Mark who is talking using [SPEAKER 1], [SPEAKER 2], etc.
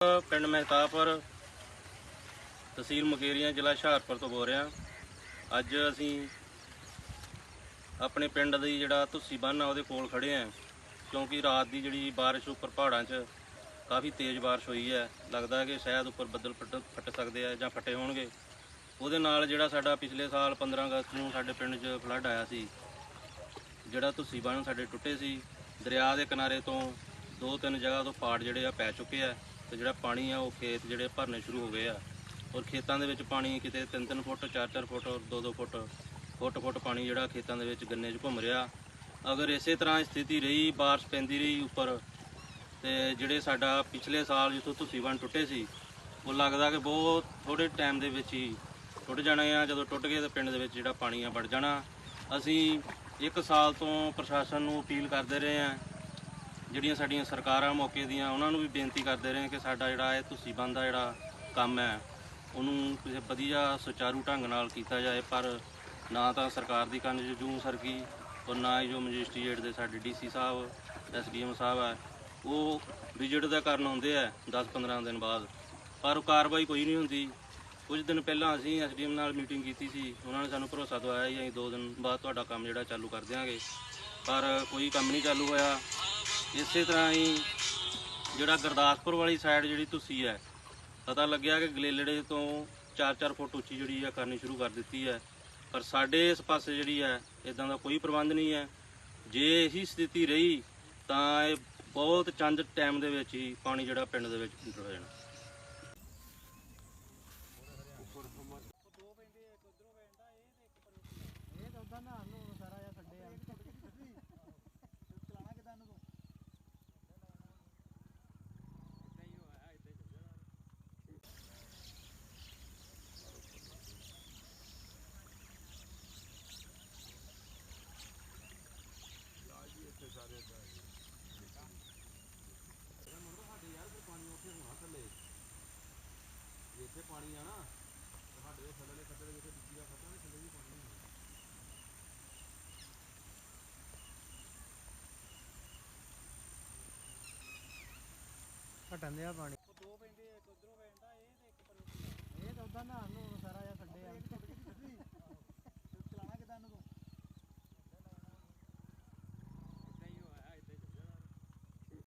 [SPEAKER 1] ਪਿੰਡ ਮਹਿਤਾਪੁਰ, ਤਹਿਸੀਲ ਮੁਕੇਰੀਆਂ, ਜ਼ਿਲ੍ਹਾ ਹੁਸ਼ਿਆਰਪੁਰ ਤੋਂ ਬੋਲ ਰਿਹਾ। ਅੱਜ ਅਸੀਂ ਆਪਣੇ ਪਿੰਡ ਦੀ ਜਿਹੜਾ ਧੁੱਸੀ ਬੰਨ ਆ, ਉਹਦੇ ਕੋਲ ਖੜੇ ਆ ਕਿਉਂਕਿ ਰਾਤ ਦੀ ਜਿਹੜੀ ਬਾਰਿਸ਼ ਉੱਪਰ ਪਹਾੜਾਂ 'ਚ ਕਾਫੀ ਤੇਜ਼ ਬਾਰਿਸ਼ ਹੋਈ ਹੈ। ਲੱਗਦਾ ਕਿ ਸ਼ਾਇਦ ਉੱਪਰ ਬੱਦਲ ਫਟ ਫਟ ਸਕਦੇ ਆ ਜਾਂ ਫਟੇ ਹੋਣਗੇ। ਉਹਦੇ ਨਾਲ ਜਿਹੜਾ ਸਾਡਾ ਪਿਛਲੇ ਸਾਲ 15 ਅਗਸਤ ਨੂੰ ਸਾਡੇ ਪਿੰਡ 'ਚ ਫਲੱਡ ਆਇਆ ਸੀ, ਜਿਹੜਾ ਧੁੱਸੀ ਬੰਨ ਸਾਡੇ ਟੁੱਟੇ ਸੀ। ਦਰਿਆ ਦੇ ਕਿਨਾਰੇ ਤੋਂ ਦੋ ਤਿੰਨ ਜਗ੍ਹਾ ਤੋਂ ਪਾੜ ਜਿਹੜੇ ਆ ਪੈ ਚੁੱਕੇ ਆ। ਤੇ ਜਿਹੜਾ ਪਾਣੀ ਆ ਉਹ ਖੇਤ ਜਿਹੜੇ ਭਰਨੇ ਸ਼ੁਰੂ ਹੋ ਗਏ ਆ। ਔਰ ਖੇਤਾਂ ਦੇ ਵਿੱਚ ਪਾਣੀ ਕਿਤੇ 3-3 ਫੁੱਟ 4-4 ਫੁੱਟ ਔਰ 2-2 ਫੁੱਟ ਫੁੱਟ ਫੁੱਟ ਪਾਣੀ ਜਿਹੜਾ ਖੇਤਾਂ ਦੇ ਵਿੱਚ ਗੰਨੇ 'ਚ ਘੁੰਮ ਰਿਹਾ। ਅਗਰ ਇਸੇ ਤਰ੍ਹਾਂ ਸਥਿਤੀ ਰਹੀ, ਬਾਰਿਸ਼ ਪੈਂਦੀ ਰਹੀ ਉੱਪਰ, ਤੇ ਜਿਹੜੇ ਸਾਡਾ ਪਿਛਲੇ ਸਾਲ ਜਿੱਥੋਂ ਤੁਸੀਂ ਬਣ ਟੁੱਟੇ ਸੀ, ਉਹ ਲੱਗਦਾ ਕਿ ਬਹੁਤ ਥੋੜੇ ਟਾਈਮ ਦੇ ਵਿੱਚ ਹੀ ਟੁੱਟ ਜਾਣੇ ਆ। ਜਦੋਂ ਟੁੱਟ ਗਏ ਤਾਂ ਪਿੰਡ ਦੇ ਵਿੱਚ ਜਿਹੜਾ ਪਾਣੀ ਆ ਵੜ ਜਾਣਾ। ਅਸੀਂ ਇੱਕ ਸਾਲ ਤੋਂ ਪ੍ਰਸ਼ਾਸਨ ਨੂੰ ਅਪੀਲ ਕਰਦੇ ਰਹੇ ਆ ਜਿਹੜੀਆਂ ਸਾਡੀਆਂ ਸਰਕਾਰਾਂ ਮੌਕੇ ਦੀਆਂ, ਉਹਨਾਂ ਨੂੰ ਵੀ ਬੇਨਤੀ ਕਰਦੇ ਰਹੇ ਕਿ ਸਾਡਾ ਜਿਹੜਾ ਇਹ ਤੁਸੀਂ ਬੰਦ ਦਾ ਜਿਹੜਾ ਕੰਮ ਹੈ, ਉਹਨੂੰ ਕਿਸੇ ਵਧੀਆ ਸੁਚਾਰੂ ਢੰਗ ਨਾਲ ਕੀਤਾ ਜਾਏ। ਪਰ ਨਾ ਤਾਂ ਸਰਕਾਰ ਦੀ ਕੰਨ 'ਚ ਜੂੰ ਸਰਕੀ ਔਰ ਨਾ ਹੀ ਜੋ ਮੈਜਿਸਟ੍ਰੇਟ ਦੇ ਸਾਡੇ ਡੀਸੀ ਸਾਹਿਬ, ਐਸਡੀਐਮ ਸਾਹਿਬ ਹੈ ਉਹ ਵਿਜਿਟ ਦਾ ਕਰਨ ਆਉਂਦੇ ਆ 10-15 ਦਿਨ ਬਾਅਦ। ਪਰ ਉਹ ਕਾਰਵਾਈ ਕੋਈ ਨਹੀਂ ਹੁੰਦੀ। ਕੁਝ ਦਿਨ ਪਹਿਲਾਂ ਅਸੀਂ ਐਸਡੀਐਮ ਨਾਲ ਮੀਟਿੰਗ ਕੀਤੀ ਸੀ, ਉਹਨਾਂ ਨੇ ਸਾਨੂੰ ਭਰੋਸਾ ਦਵਾਇਆ ਸੀ ਅਸੀਂ 2 ਦਿਨ ਬਾਅਦ ਤੁਹਾਡਾ ਕੰਮ ਜਿਹੜਾ ਚਾਲੂ ਕਰ ਦਿਆਂਗੇ। ਪਰ ਕੋਈ ਕੰਮ ਨਹੀਂ ਚਾਲੂ ਹੋਇਆ। ਇਸੇ ਤਰ੍ਹਾਂ ਹੀ ਜਿਹੜਾ ਗੁਰਦਾਸਪੁਰ ਵਾਲੀ ਸਾਈਡ ਜਿਹੜੀ ਤੁਸੀਂ ਹੈ, ਪਤਾ ਲੱਗਿਆ ਕਿ ਗਲੇਲੜੇ ਤੋਂ 4-4 ਫੁੱਟ ਉੱਚੀ ਜਿਹੜੀ ਆ ਕਰਨੀ ਸ਼ੁਰੂ ਕਰ ਦਿੱਤੀ ਹੈ। ਪਰ ਸਾਡੇ ਇਸ ਪਾਸੇ ਜਿਹੜੀ ਹੈ ਇਦਾਂ ਦਾ ਕੋਈ ਪ੍ਰਬੰਧ ਨਹੀਂ ਹੈ। ਜੇ ਇਹੀ ਸਥਿਤੀ ਰਹੀ, ਤਾਂ ਇਹ ਬਹੁਤ ਚੰਦ ਟਾਈਮ ਦੇ ਵਿੱਚ ਹੀ ਪਾਣੀ ਜਿਹੜਾ ਪਿੰਡ ਦੇ ਵਿੱਚ ਇੰਟਰ ਹੋ ਜਾਣਾ
[SPEAKER 2] ਇਹ ਤਾਂ ਉਦਾਂ ਨਹਾਉਣ ਨੂੰ ਸਾਰਾ ਜਿਹਾ ਛੱਡੇ ਆ ਚਲਾਣਾ ਕਿਦਾਂ ਨੂੰ ਤੂੰ
[SPEAKER 1] ਇੱਥੇ ਪਾਣੀ ਆ ਨਾ ਸਾਡੇ ਦੇ ਥੱਲੇ ਖੱਤੇ ਦੇ ਵਿੱਚ ਡਿੱਗੀ ਦਾ ਖੱਤਾ ਦੇ ਥੱਲੇ ਵੀ ਪਾਣੀ ਆ
[SPEAKER 2] ਘਟਣ ਦਿਆ ਪਾਣੀ।